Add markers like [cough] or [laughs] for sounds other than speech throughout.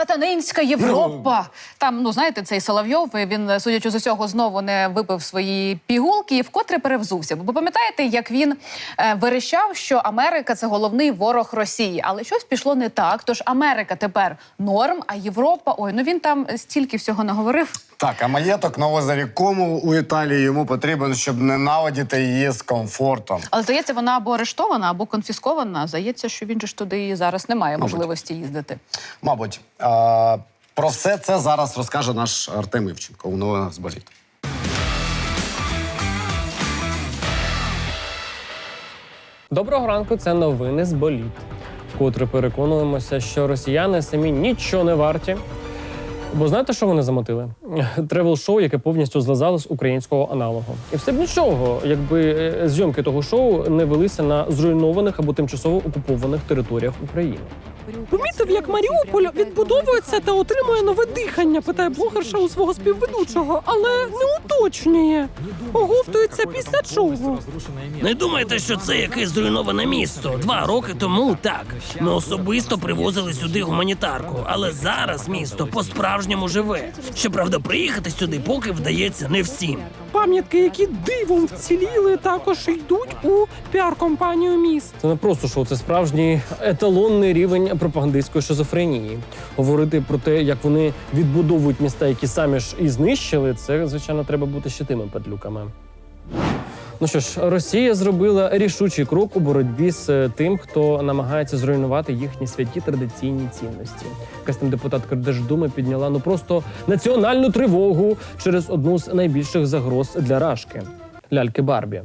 Сатанинська Європа. Там, ну знаєте, цей Соловйов, він, судячи з усього, знову не випив свої пігулки і вкотре перевзувся. Бо пам'ятаєте, як він е, верещав, що Америка це головний ворог Росії, але щось пішло не так. Тож Америка тепер норм, а Європа, ой, ну він там стільки всього наговорив. Так, а маєток новозавікому у Італії йому потрібен, щоб ненавидіти її з комфортом. Але здається, вона або арештована, або конфіскована. Здається, що він же ж туди і зараз не має Мабуть. можливості їздити. Мабуть, про все це зараз розкаже наш Артем Івченко у новинах з боліт. Доброго ранку, це новини з боліт. Вкотре переконуємося, що росіяни самі нічого не варті. Бо знаєте, що вони замотили? Тревел-шоу, яке повністю злизало з українського аналогу. І все б нічого, якби е, зйомки того шоу не велися на зруйнованих або тимчасово окупованих територіях України. Помітив, як Маріуполь відбудовується та отримує нове дихання, питає блогерша у свого співведучого, але не уточнює. Оговтується після чого. Не думайте, що це якесь зруйноване місто. Два роки тому так. Ми особисто привозили сюди гуманітарку, але зараз місто по-справжньому живе. Щоправда, приїхати сюди поки вдається не всім. Пам'ятки, які дивом вціліли, також йдуть у піар-компанію міст. Це не просто шоу, це справжній еталонний рівень пропагандистської шизофренії. Говорити про те, як вони відбудовують міста, які самі ж і знищили, це звичайно треба бути ще тими падлюками. Ну що ж, Росія зробила рішучий крок у боротьбі з е, тим, хто намагається зруйнувати їхні святі традиційні цінності. Якась там депутатка Держдуми підняла ну просто національну тривогу через одну з найбільших загроз для Рашки ляльки Барбі.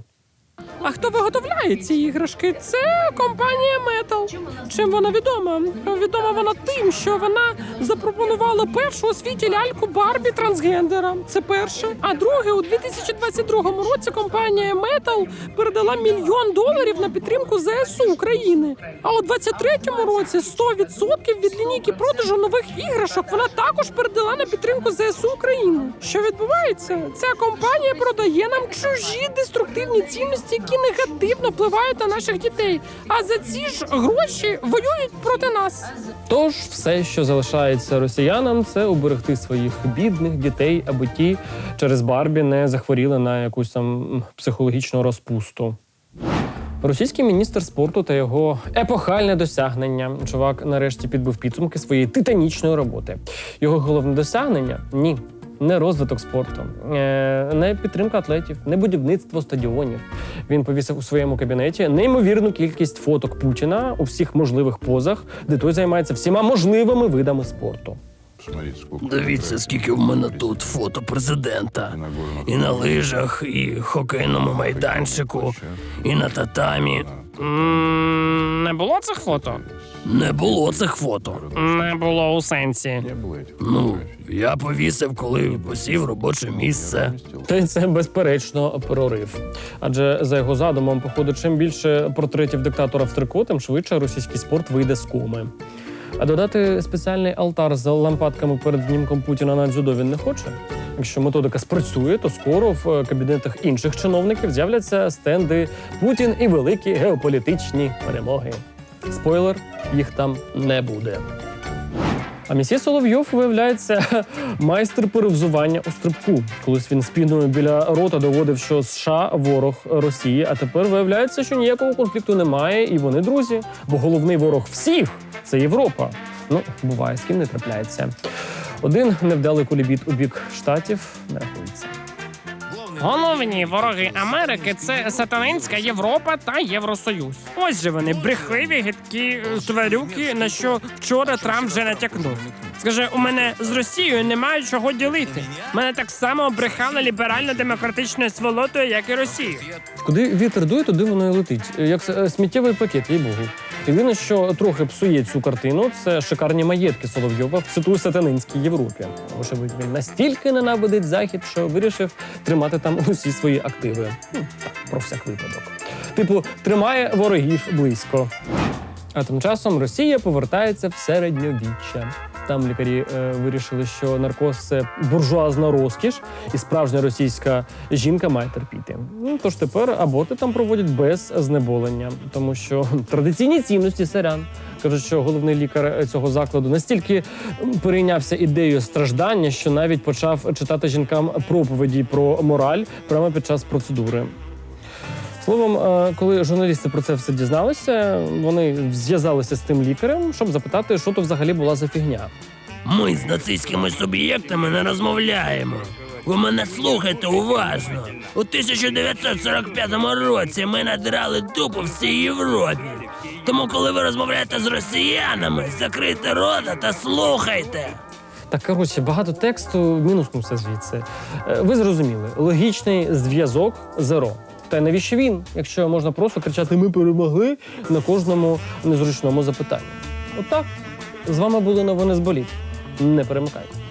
А хто виготовляє ці іграшки? Це компанія Metal. Чим вона відома? Відома вона тим, що вона запропонувала першу у світі ляльку Барбі трансгендера. Це перше. А друге, у 2022 році компанія Metal передала мільйон доларів на підтримку ЗСУ України. А у 2023 році 100% від лінійки продажу нових іграшок вона також передала на підтримку ЗСУ України. Що відбувається? Ця компанія продає нам чужі деструктивні цінності, які негативно впливають на наших дітей. А за ці ж гроші воюють проти нас. Тож все, що залишається росіянам, це уберегти своїх бідних дітей, аби ті через Барбі не захворіли на якусь там психологічну розпусту. Російський міністр спорту та його епохальне досягнення. Чувак нарешті підбив підсумки своєї титанічної роботи. Його головне досягнення ні. Не розвиток спорту, е, не підтримка атлетів, не будівництво стадіонів. Він повісив у своєму кабінеті неймовірну кількість фоток Путіна у всіх можливих позах, де той займається всіма можливими видами спорту. Дивіться, скільки в мене тут фото президента. І на лижах, і хокейному майданчику, і на татамі. Не було цих фото? Не було цих фото. Не було у сенсі. Ну, я повісив, коли посів робоче місце. Та й це безперечно прорив. Адже за його задумом, походу, чим більше портретів диктатора в трико, тим швидше російський спорт вийде з коми. А додати спеціальний алтар з лампадками перед знімком Путіна на дзюдо він не хоче. Якщо методика спрацює, то скоро в е, кабінетах інших чиновників з'являться стенди Путін і великі геополітичні перемоги. Спойлер, їх там не буде. А місьє Соловйов виявляється [laughs] майстер перевзування у стрибку. Колись він спіною біля рота доводив, що США ворог Росії. А тепер виявляється, що ніякого конфлікту немає, і вони друзі. Бо головний ворог всіх це Європа. Ну, буває, з ким не трапляється. Один невдалий кулібіт у бік штатів не рахується. Головні вороги Америки це сатанинська Європа та Євросоюз. Ось же вони брехливі, гидкі е, тварюки, на що вчора Трамп вже натякнув. Скаже, у мене з Росією немає чого ділити. Мене так само брехали ліберально-демократичною сволотою, як і Росію. Куди вітер дує, туди воно і летить. Як е, сміттєвий пакет, їй богу. Єдине, що трохи псує цю картину, це шикарні маєтки Соловйова в цитую сатанинській Європі. Вочевидь, він настільки ненавидить захід, що вирішив тримати там усі свої активи. Ну, про всяк випадок. Типу, тримає ворогів близько. А тим часом Росія повертається в середньовіччя. Там лікарі е, вирішили, що наркоз це буржуазна розкіш, і справжня російська жінка має терпіти. Ну тож тепер аборти там проводять без знеболення, тому що [laughs] традиційні цінності сирян Кажуть, що головний лікар цього закладу настільки перейнявся ідеєю страждання, що навіть почав читати жінкам проповіді про мораль прямо під час процедури. Словом, е, коли журналісти про це все дізналися, вони зв'язалися з тим лікарем, щоб запитати, що то взагалі була за фігня. Ми з нацистськими суб'єктами не розмовляємо. Ви мене слухайте уважно. У 1945 році ми надрали дупу всій Європі. Тому, коли ви розмовляєте з росіянами, закрийте рота та слухайте. Так, коротше, багато тексту мінуснувся звідси. Е, Ви зрозуміли, логічний зв'язок зеро. Та й навіщо він, якщо можна просто кричати Ми перемогли на кожному незручному запитанні? Отак. З вами були новини з боліт. Не перемикайте.